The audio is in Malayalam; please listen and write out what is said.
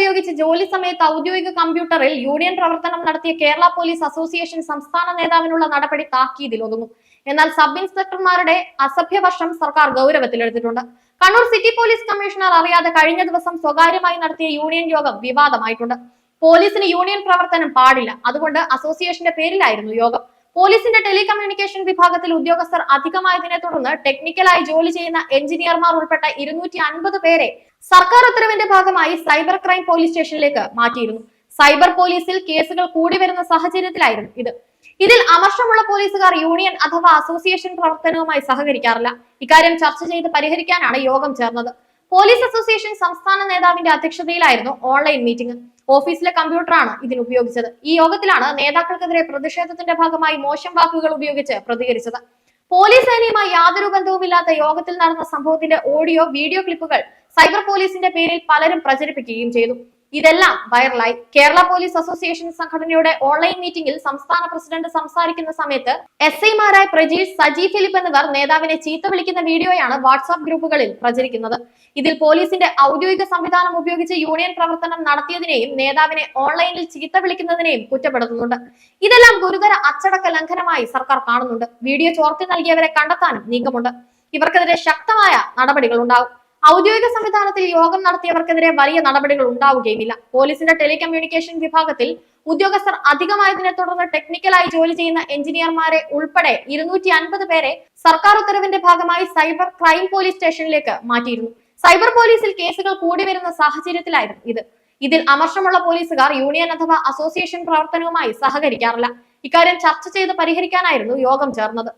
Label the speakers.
Speaker 1: ഉപയോഗിച്ച് ജോലി സമയത്ത് ഔദ്യോഗിക കമ്പ്യൂട്ടറിൽ യൂണിയൻ പ്രവർത്തനം നടത്തിയ കേരള പോലീസ് അസോസിയേഷൻ സംസ്ഥാന നേതാവിനുള്ള നടപടി താക്കീതിൽ ഒതുങ്ങും. എന്നാൽ സബ് ഇൻസ്പെക്ടർമാരുടെ അസഭ്യവർഷം സർക്കാർ ഗൗരവത്തിലെടുത്തിട്ടുണ്ട്. കണ്ണൂർ സിറ്റി പോലീസ് കമ്മീഷണർ അറിയാതെ കഴിഞ്ഞ ദിവസം സ്വകാര്യമായി നടത്തിയ യൂണിയൻ യോഗം വിവാദമായിട്ടുണ്ട്. പോലീസിന് യൂണിയൻ പ്രവർത്തനം പാടില്ല. അതുകൊണ്ട് അസോസിയേഷന്റെ പേരിലായിരുന്നു യോഗം. പോലീസിന്റെ ടെലികമ്മ്യൂണിക്കേഷൻ വിഭാഗത്തിൽ ഉദ്യോഗസ്ഥർ അധികമായതിനെ തുടർന്ന് ടെക്നിക്കലായി ജോലി ചെയ്യുന്ന എഞ്ചിനീയർമാർ ഉൾപ്പെട്ട ഇരുന്നൂറ്റി അൻപത് പേരെ സർക്കാർ ഉത്തരവിന്റെ ഭാഗമായി സൈബർ ക്രൈം പോലീസ് സ്റ്റേഷനിലേക്ക് മാറ്റിയിരുന്നു. സൈബർ പോലീസിൽ കേസുകൾ കൂടി വരുന്ന സാഹചര്യത്തിലായിരുന്നു ഇത്. ഇതിൽ അമർഷമുള്ള പോലീസുകാർ യൂണിയൻ അഥവാ അസോസിയേഷൻ പ്രവർത്തനവുമായി സഹകരിക്കാറില്ല. ഇക്കാര്യം ചർച്ച ചെയ്ത് പരിഹരിക്കാനാണ് യോഗം ചേർന്നത്. പോലീസ് അസോസിയേഷൻ സംസ്ഥാന നേതാവിന്റെ അധ്യക്ഷതയിലായിരുന്നു ഓൺലൈൻ മീറ്റിംഗ്. ഓഫീസിലെ കമ്പ്യൂട്ടറാണ് ഇതിന് ഉപയോഗിച്ചത്. ഈ യോഗത്തിലാണ് നേതാക്കൾക്കെതിരെ പ്രതിഷേധത്തിന്റെ ഭാഗമായി മോശം വാക്കുകൾ ഉപയോഗിച്ച് പ്രതികരിച്ചത്. പോലീസ് സേനയുമായി യാതൊരു ബന്ധവുമില്ലാത്ത യോഗത്തിൽ നടന്ന സംഭവത്തിന്റെ ഓഡിയോ വീഡിയോ ക്ലിപ്പുകൾ സൈബർ പോലീസിന്റെ പേരിൽ പലരും പ്രചരിപ്പിക്കുകയും ചെയ്തു. ഇതെല്ലാം വൈറലായി. കേരള പോലീസ് അസോസിയേഷൻ സംഘടനയുടെ ഓൺലൈൻ മീറ്റിംഗിൽ സംസ്ഥാന പ്രസിഡന്റ് സംസാരിക്കുന്ന സമയത്ത് എസ് ഐമാരായ പ്രജീഷ് സജി ഫിലിപ്പ് എന്നിവർ നേതാവിനെ ചീത്ത വിളിക്കുന്ന വീഡിയോയാണ് വാട്സാപ്പ് ഗ്രൂപ്പുകളിൽ പ്രചരിക്കുന്നത്. ഇതിൽ പോലീസിന്റെ ഔദ്യോഗിക സംവിധാനം ഉപയോഗിച്ച് യൂണിയൻ പ്രവർത്തനം നടത്തിയതിനെയും നേതാവിനെ ഓൺലൈനിൽ ചീത്ത വിളിക്കുന്നതിനെയും കുറ്റപ്പെടുത്തുന്നുണ്ട്. ഇതെല്ലാം ഗുരുതര അച്ചടക്ക ലംഘനമായി സർക്കാർ കാണുന്നുണ്ട്. വീഡിയോ ചോർത്തി നൽകിയവരെ കണ്ടെത്താനും നീക്കമുണ്ട്. ഇവർക്കെതിരെ ശക്തമായ നടപടികൾ ഉണ്ടാകും ഔദ്യോഗിക സംവിധാനത്തിൽ യോഗം നടത്തിയവർക്കെതിരെ വലിയ നടപടികൾ ഉണ്ടാവുകയുമില്ല. പോലീസിന്റെ ടെലികമ്മ്യൂണിക്കേഷൻ വിഭാഗത്തിൽ ഉദ്യോഗസ്ഥർ അധികമായതിനെ തുടർന്ന് ടെക്നിക്കലായി ജോലി ചെയ്യുന്ന എഞ്ചിനീയർമാരെ ഉൾപ്പെടെ ഇരുന്നൂറ്റി അൻപത് പേരെ സർക്കാർ ഉത്തരവിന്റെ ഭാഗമായി സൈബർ ക്രൈം പോലീസ് സ്റ്റേഷനിലേക്ക് മാറ്റിയിരുന്നു. സൈബർ പോലീസിൽ കേസുകൾ കൂടി വരുന്ന സാഹചര്യത്തിലായിരുന്നു ഇത്. ഇതിൽ അമർഷമുള്ള പോലീസുകാർ യൂണിയൻ അഥവാ അസോസിയേഷൻ പ്രവർത്തനവുമായി സഹകരിക്കാറില്ല. ഇക്കാര്യം ചർച്ച ചെയ്ത് പരിഹരിക്കാനായിരുന്നു യോഗം ചേർന്നത്.